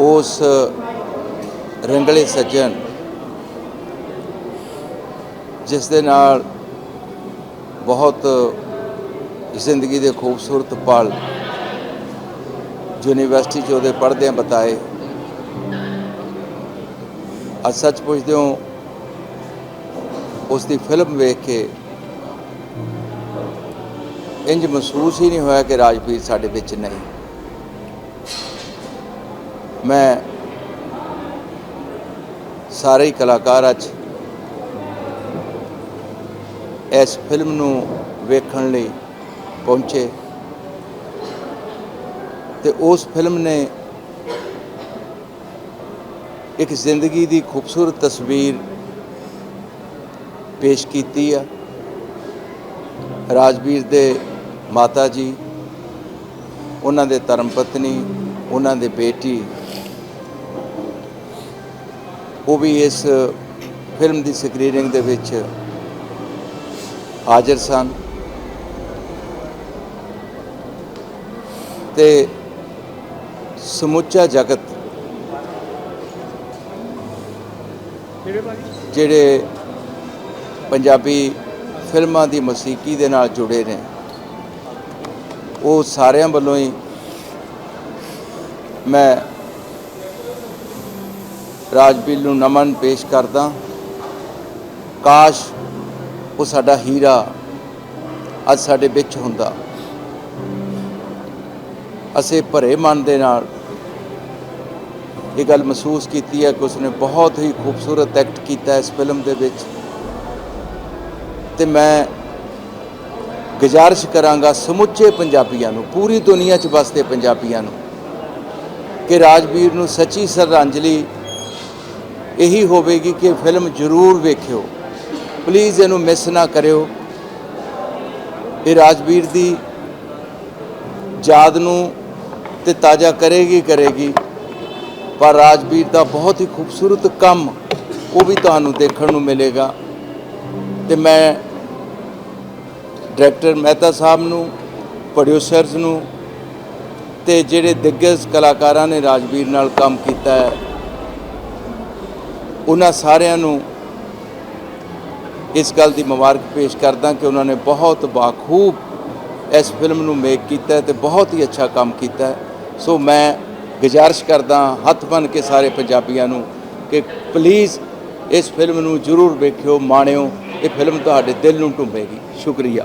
ਉਸ ਰੰਗਲੇ ਸੱਜਣ ਜਿਸ ਦੇ ਨਾਲ ਬਹੁਤ ਜ਼ਿੰਦਗੀ ਦੇ ਖੂਬਸੂਰਤ ਪਲ ਯੂਨੀਵਰਸਿਟੀ 'ਚ ਉਹਦੇ ਪੜ੍ਹਦਿਆਂ ਬਤਾਏ। ਅੱਜ ਸੱਚ ਪੁੱਛਦੇ ਹੋ, ਉਸ ਦੀ ਫਿਲਮ ਵੇਖ ਕੇ ਇੰਜ ਮਹਿਸੂਸ ਹੀ ਨਹੀਂ ਹੋਇਆ ਕਿ ਰਾਜਪੀਰ ਸਾਡੇ ਵਿੱਚ ਨਹੀਂ। ਮੈਂ ਸਾਰੇ ਹੀ ਕਲਾਕਾਰ ਅੱਜ ਇਸ ਫਿਲਮ ਨੂੰ ਵੇਖਣ ਲਈ ਪਹੁੰਚੇ ਤੇ ਉਸ ਫਿਲਮ ਨੇ ਇੱਕ ਜ਼ਿੰਦਗੀ ਦੀ ਖੂਬਸੂਰਤ ਤਸਵੀਰ ਪੇਸ਼ ਕੀਤੀ ਆ। ਰਾਜਵੀਰ ਦੇ ਮਾਤਾ ਜੀ, ਉਹਨਾਂ ਦੇ ਧਰਮ ਪਤਨੀ, ਉਹਨਾਂ ਦੇ ਬੇਟੀ ਉਹ ਵੀ ਇਸ ਫਿਲਮ ਦੀ ਸਕਰੀਨਿੰਗ ਦੇ ਵਿੱਚ ਹਾਜ਼ਰ ਸਨ। ਤੇ ਸਮੁੱਚਾ ਜਗਤ ਜਿਹੜੇ ਪੰਜਾਬੀ ਫਿਲਮਾਂ ਦੀ ਮੌਸੀਕੀ ਦੇ ਨਾਲ ਜੁੜੇ ਨੇ ਉਹ ਸਾਰਿਆਂ ਵੱਲੋਂ ਹੀ ਮੈਂ ਰਾਜਵੀਰ ਨੂੰ ਨਮਨ ਪੇਸ਼ ਕਰਦਾ। ਕਾਸ਼ ਉਹ ਸਾਡਾ ਹੀਰਾ ਅੱਜ ਸਾਡੇ ਵਿੱਚ ਹੁੰਦਾ। ਅਸੀਂ ਭਰੇ ਮਨ ਦੇ ਨਾਲ ਇਹ ਗੱਲ ਮਹਿਸੂਸ ਕੀਤੀ ਹੈ ਕਿ ਉਸਨੇ ਬਹੁਤ ਹੀ ਖੂਬਸੂਰਤ ਐਕਟ ਕੀਤਾ ਇਸ ਫਿਲਮ ਦੇ ਵਿੱਚ। ਤੇ ਮੈਂ ਗੁਜ਼ਾਰਿਸ਼ ਕਰਾਂਗਾ ਸਮੁੱਚੇ ਪੰਜਾਬੀਆਂ ਨੂੰ, ਪੂਰੀ ਦੁਨੀਆ 'ਚ ਵਸਦੇ ਪੰਜਾਬੀਆਂ ਨੂੰ, ਕਿ ਰਾਜਵੀਰ ਨੂੰ ਸੱਚੀ ਸ਼ਰਧਾਂਜਲੀ ਇਹੀ ਹੋਵੇਗੀ ਕਿ ਫਿਲਮ ਜ਼ਰੂਰ ਵੇਖਿਓ। ਪਲੀਜ਼ ਇਹਨੂੰ ਮਿਸ ਨਾ ਕਰਿਓ। ਇਹ ਰਾਜਵੀਰ ਦੀ ਯਾਦ ਨੂੰ ਤੇ ਤਾਜ਼ਾ ਕਰੇਗੀ ਕਰੇਗੀ। ਪਰ ਰਾਜਵੀਰ ਦਾ ਬਹੁਤ ਹੀ ਖੂਬਸੂਰਤ ਕੰਮ ਉਹ ਵੀ ਤੁਹਾਨੂੰ ਦੇਖਣ ਨੂੰ ਮਿਲੇਗਾ। ਤੇ ਮੈਂ ਡਾਇਰੈਕਟਰ ਮਹਿਤਾ ਸਾਹਿਬ ਨੂੰ ਪ੍ਰੋਡਿਊਸਰਸ ਨੂੰ ਤੇ ਜਿਹੜੇ ਦਿੱਗਜ ਕਲਾਕਾਰਾਂ ਨੇ ਰਾਜਵੀਰ ਨਾਲ ਕੰਮ ਕੀਤਾ ਹੈ ਉਹਨਾਂ ਸਾਰਿਆਂ ਨੂੰ ਇਸ ਗੱਲ ਦੀ ਮੁਬਾਰਕ ਪੇਸ਼ ਕਰਦਾ ਕਿ ਉਹਨਾਂ ਨੇ ਬਹੁਤ ਬਾਖੂਬ ਇਸ ਫਿਲਮ ਨੂੰ ਮੇਕ ਕੀਤਾ ਹੈ ਤੇ ਬਹੁਤ ਹੀ ਅੱਛਾ ਕੰਮ ਕੀਤਾ ਸੋ ਮੈਂ ਗੁਜ਼ਾਰਿਸ਼ ਕਰਦਾ, ਹੱਥ ਬਨ ਕੇ ਸਾਰੇ ਪੰਜਾਬੀਆਂ ਨੂੰ ਕਿ ਪਲੀਜ਼ ਇਸ ਫਿਲਮ ਨੂੰ ਜ਼ਰੂਰ ਵੇਖਿਓ, ਮਾਣਿਓ। ਇਹ ਫਿਲਮ ਤੁਹਾਡੇ ਦਿਲ ਨੂੰ ਢੁੰਮੇਗੀ ਸ਼ੁਕਰੀਆ।